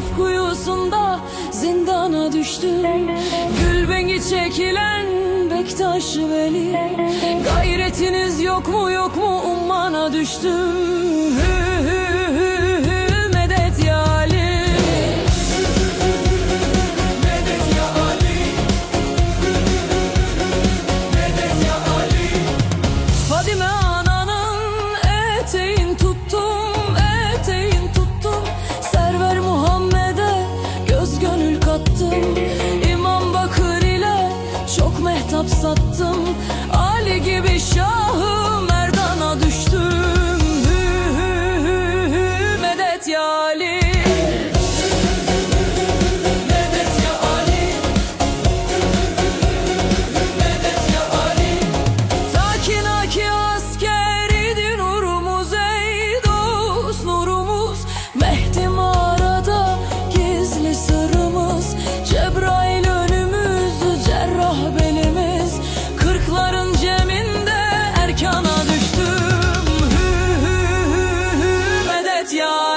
yusuf kuyusunda zindana düştü Gülbengi çekilen Bektaş Veli. Gayretiniz yok mu yok mu? Ummana düştüm. sattım. Ali gibi şahı 家。